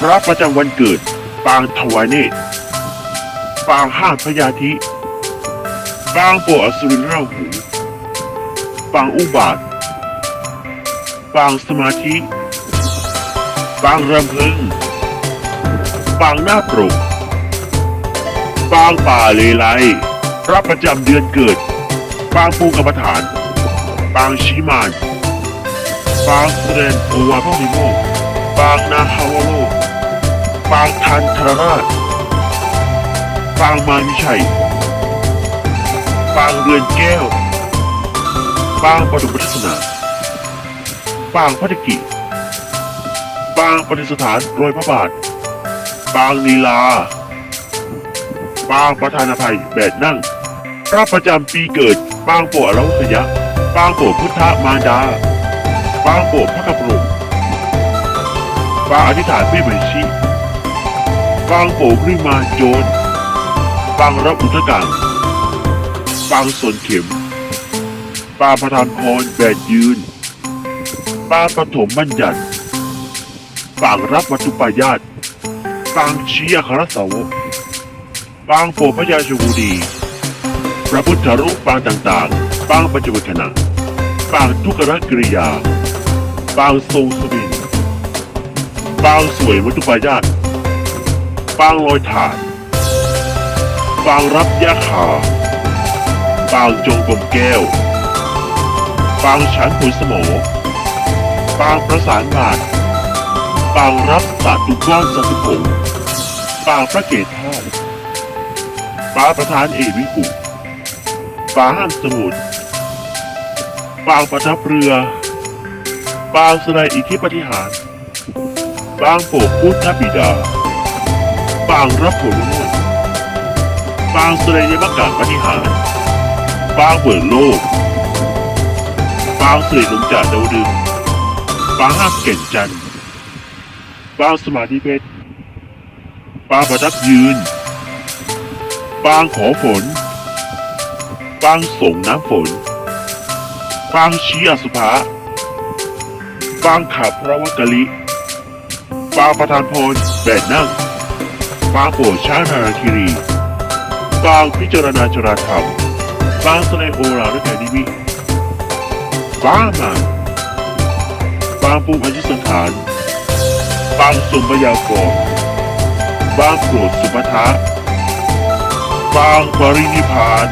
พระประจำวันเกิด ปางถวายเนตร ปางห้าพยาธิ ปางโปอสุรินราหู ปางอุบาท ปางสมาธิ ปางรำพึง ปางหน้าปรกปางป่าเลไลพระประจำเดือนเกิด ปางปูกรรมฐาน ปางชีมาน ปางแสดงโอวาทพิโมปางนาคาวโล ปางทันทรราชปางมามิชัยปางเรือนแก้วปางปฐมเทศนาปางพัฒกิปางปฏิสถานรอยพระบาทปางลีลาปางประธานภัยแบบนั่ง พระประจำปีเกิดปางโปรอรวสยะปางโปรพุทธมารดาปางโปรพระกพรหมปางอธิษฐานไม่เหมือนชี ปางโปรกริมาโจรปางรับอุทกังปางสนเข็มปางประธานพรแบดยืนปางปฐมบัญญัติปางรับวัตถุปายาตปางเชี้อัครสาวกปางโปพระยาชวูดี พระพุทธรูปปางต่างๆ ปางปัจจุบันขณะปางทุกรกริยา ปางทรงสวิงปางสวยวัตถุปายาต ปางลอยถ่านปางรับยาขาปางจงกรมแก้วปางฉันผุยสมอปางประสานบาทปางรับสาตุก้อนสัตุผงปางพระเกศท่าปางประธานเอกวิกุปางห้ามสมุทรปางประทับเรือ ปางสลายอิทธิปฏิหาร ปางโปกพุทธบิดาางรับผลโลกปางสลายยมกาปฏิหารปางเปิดโลกปางสด็จลงจากดาวดึงปางห้ามเก่นจันปางสมาธิเพชรปางประทับยืนปางขอฝนปางส่งน้ำฝนปางชี้อสุภะปางขับพระวกลิปางประธานพรแบดนั่ง บางโปรดช้างนาคิรี บางพิจารณาจราธรรม บางแสดงโอราและแกนิมิบางมาบางปูอธิสังขารบางสมพยากรบางโปรดสุปทะบางปรินิพาน